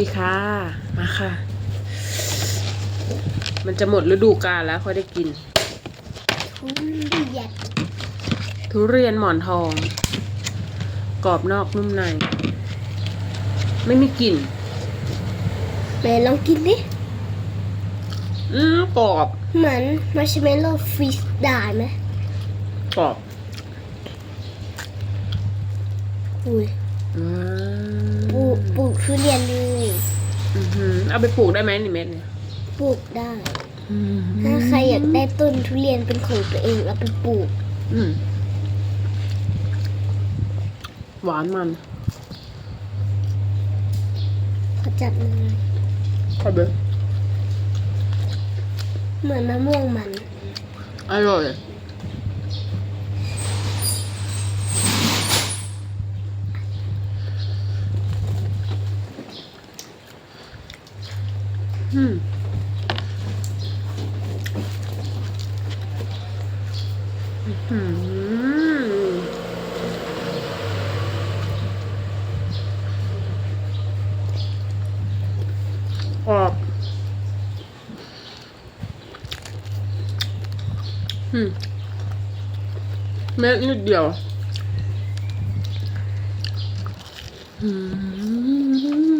ดีค่ะ มาค่ะ มันจะหมดฤดูกาลแล้วค่อยได้กิน ทุเรียนทุเรียนหมอนทอง กรอบนอกนุ่มใน ไม่มีกลิ่นแม่ลองกินดิอืมกรอบ เหมือนมาร์ชเมลโล่ฟรีสได้ไหมกรอบ อุ้ยอืม ปลูกปลูกทุเรียนเลยอื้อหือ เอาไปปลูกได้ไหมนี่เม็ดเนี่ยปลูกได้ ถ้าใครอยากได้ต้นทุเรียนเป็นของตัวเองเอาไปปลูก อืมหวานมันเขาจัดมาเลยขอบเลยเหมือนมะม่วงมัน อร่อย อืมอืมกรอบอืมเม็ดนิดเดียวอืม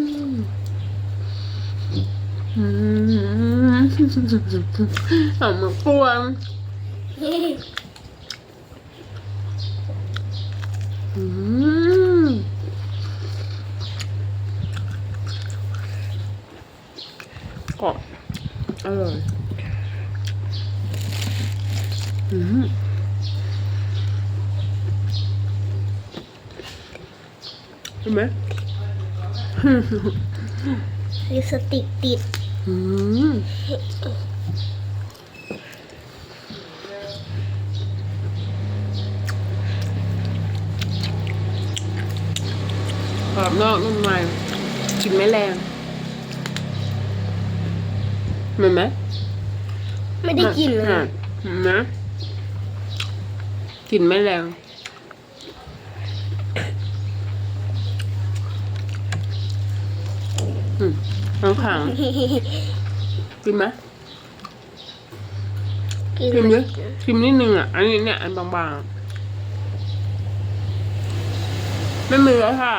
หอมมะพร้าวอืมกรอบอร่อยอืมเห็นไหมลิปสติกติด กรอบนอกนุ่มในกลินไม่แรงเห็นไหมไม่ได้กินเลยอะเห็นไหมกลิ่นไม่แรง อืม น้ำขัง กินไหมกินชิมเลดิยชิมนิดนึงอะ อันนี้เนี่ยอันบางๆอะไม่มีแล้วค่ะ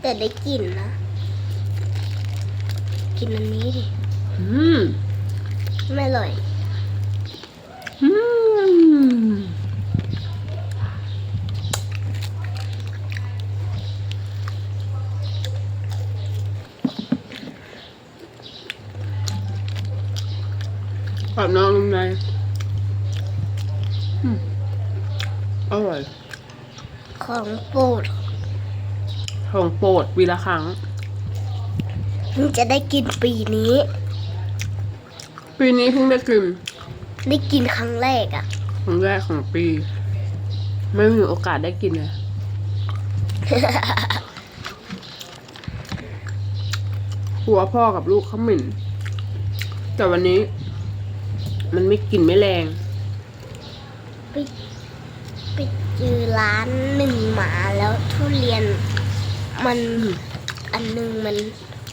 แต่ได้กลิ่นนะ กินอันนี้ดิ อืม ไม่อร่อย อืม กรอบนอกนุ่มในอืมอร่อย ของโปรดของโปรดวีละครั้งมันจะได้กินปีนี้ ปีนี้เพิ่งได้กิน ได้กินครั้งแรกอะ่ะ ครั้งแรกของปี ไม่มีโอกาสได้กินเลย หัวพ่อกับลูกเขาเหม็นแต่วันนี้ มันไม่กลิ่นไม่แรงไปไปเจอร้านหนึ่งหมาแล้วทุเรียนมันอืมอันหนึงมัน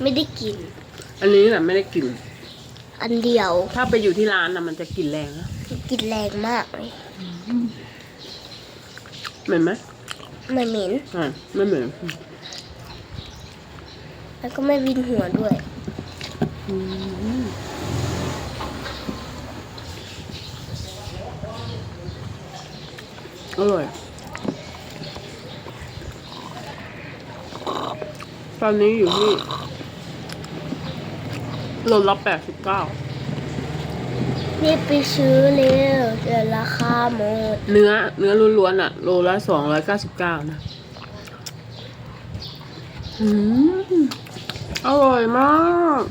ไม่ได้กิน อันนี้แหละไม่ได้กลิ่น อันเดียวถ้าไปอยู่ที่ร้านนะมันจะกลิ่นแรงนะกินแรงมากเลยเหม็นไหมไม่เหม็นอ่าไม่เหม็นแล้วก็ไม่วินหัวด้วย อืม อร่อย ตอนนี้อยู่ที่โลละแปดสิบเก้านี่ไปซื้อเร็วเดี๋ยวราคาหมด เนื้อ เนื้อล้วนๆอะโลละสองร้อยเก้าสิบเก้านะ อืม อร่อยมาก